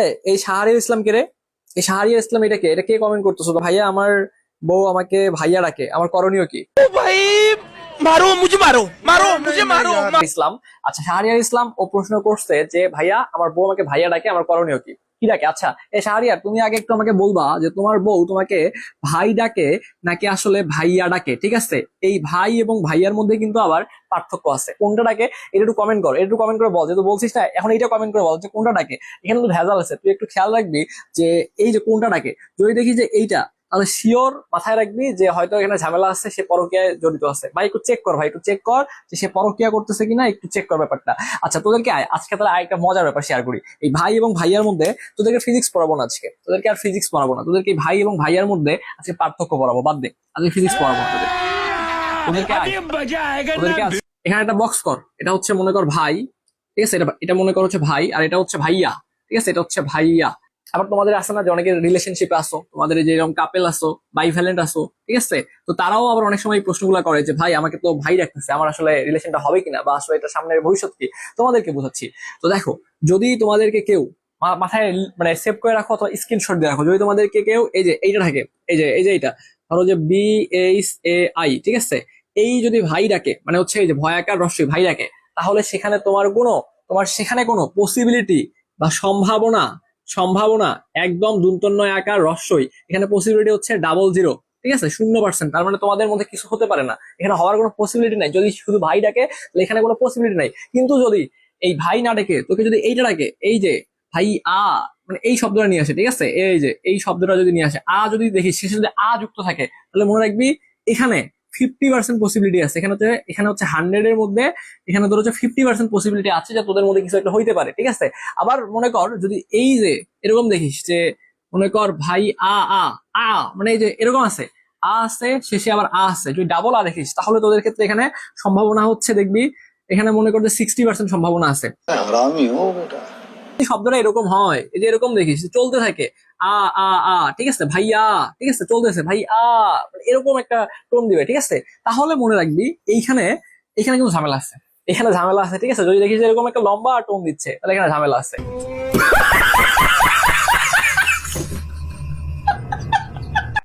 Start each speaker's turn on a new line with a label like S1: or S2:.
S1: হ্যাঁ এই শাহরিয়ার ইসলামকে রে? এই শাহরিয়ার ইসলাম এটাকে এটা কে কমেন্ট করতেছো? ভাইয়া আমার বউ আমাকে ভাইয়া ডাকে। আমার করণীয় কি?
S2: ভাই মারো মুঝে মারো মারো মুঝে মারো।
S1: ইসলাম? আচ্ছা সাহারিয়ার ইসলাম ও প্রশ্ন করছে যে ভাইয়া আমার বউ আমাকে ভাইয়া ডাকে আমার করণীয় কি? কি ডাকে আচ্ছা এ শাহরিয়ার, তুমি আগে একটু আমাকে বলবা যে তোমার বউ তোমাকে ভাই ডাকে নাকি আসলে ভাইয়া ডাকে, ঠিক আছে? এই ভাই এবং ভাইয়ার মধ্যে কিন্তু আবার পার্থক্য আছে। কোনটা ডাকে? এটা একটু কমেন্ট করো একটু কমেন্ট করে বল, যেহেতু বলছিস না, এখন এটা কমেন্ট করে বল যে কোনটা ডাকে। এখানে তো ভেজাল আছে, তুই একটু খেয়াল রাখবি যে এই যে কোনটা ডাকে। যদি দেখি যে এইটা তাহলে শিওর মাথায় রাখবি যে হয়তো এখানে ঝামেলা আছে সে পরকিয়ায় জড়িত আছে। ভাই একটু চেক কর ভাই একটু চেক কর যে সে পরকিয়া করতেছে কিনা একটু চেক কর ব্যাপারটা। আচ্ছা তোদেরকে আজকে তাহলে আরেকটা মজার ব্যাপার শেয়ার করি। এই ভাই এবং ভাইয়ার মধ্যে তোদেরকে ফিজিক্স পড়াবো না আজকে। তোদেরকে আর ফিজিক্স পড়াবো না। তোদেরকে ভাই এবং ভাইয়ার মধ্যে আজকে পার্থক্য পড়াবো বাদ দে। আজকে ফিজিক্স পড়াবো না তোদেরকে তোদেরকে এখানে একটা বক্স কর। এটা হচ্ছে মনে কর ভাই ঠিক আছে? এটা এটা মনে কর হচ্ছে ভাই আর এটা হচ্ছে ভাইয়া ঠিক আছে? এটা হচ্ছে ভাইয়া। আবার তোমাদের আছে না যে অনেকের রিলেশনশিপে আসো তোমাদের যে এরকম কাপেল আসো বাইভ্যালেন্ট আসো ঠিক আছে? তো তারাও আবার অনেক সময় প্রশ্নগুলো করে যে, ভাই, আমাকে তো ভাই রাখতেছে আমার আসলে রিলেশনটা হবে কিনা বা আসলে এটা সামনের ভবিষ্যৎ কি? তোমাদেরকে বোঝাচ্ছি। তো দেখো, যদি তোমাদেরকে কেউ মাথায় মানে সেভ করে রাখো অথবা স্ক্রিনশট দিয়ে রাখো, যদি তোমাদেরকে কেউ এই যে, এইটা থাকে, এই যে এই যে এইটা, ধরো যে বি এইচ এ আই ঠিক আছে? এই যদি ভাই ডাকে মানে হচ্ছে এই যে ভয়াকার রস্যই ভাই ডাকে, তাহলে সেখানে তোমার কোনো, তোমার সেখানে কোনো পসিবিলিটি বা সম্ভাবনা সম্ভাবনা একদম দুন্তন্নয় আকার রস্যই এখানে পসিবিলিটি হচ্ছে ডাবল জিরো ঠিক আছে? শূন্য পার্সেন্ট তার মানে তোমাদের মধ্যে কিছু হতে পারে না। এখানে হওয়ার কোনো পসিবিলিটি নাই। যদি শুধু ভাই ডাকে, তাহলে এখানে কোনো পসিবিলিটি নাই। কিন্তু যদি এই ভাই না ডেকে, তোকে যদি এইটা ডাকে, এই যে ভাই আ মানে এই শব্দটা নিয়ে আসে, ঠিক আছে? এই যে, এই শব্দটা যদি নিয়ে আসে, আ যদি দেখি শেষে যদি আ যুক্ত থাকে, তাহলে মনে রাখবি এখানে ফিফটি পার্সেন্ট পসিবিলিটি আছে। এখানে হচ্ছে এখানে হচ্ছে হান্ড্রেড এর মধ্যে, এখানে ধর হচ্ছে ফিফটি পার্সেন্ট পসিবিলিটি আছে যে তোদের মধ্যে কিছু একটা হইতে পারে, ঠিক আছে? আবার মনে কর, যদি এই যে, এরকম দেখিস যে, মনে কর ভাই আ আ আ মানে এই যে এরকম আছে, আ আছে, শেষে আবার আ আছে, যদি ডাবল আ দেখিস, তাহলে তোদের ক্ষেত্রে এখানে সম্ভাবনা হচ্ছে দেখবি, এখানে মনে কর যে সিক্সটি পার্সেন্ট সম্ভাবনা আছে। হ্যাঁ, শব্দটা এরকম হয়। এই যে এরকম দেখিস, চলতে থাকে। আ আ আ, ঠিক আছে? ভাইয়া, ঠিক আছে? চলতেছে। ভাই আ মানে এরকম একটা টোন দিবে, ঠিক আছে? তাহলে মনে রাখবি, এইখানে এখানে কিন্তু ঝামেলা আছে। এখানে ঝামেলা আছে, ঠিক আছে? যদি দেখিস এরকম একটা লম্বা টোন দিচ্ছে, তাহলে এখানে ঝামেলা আছে।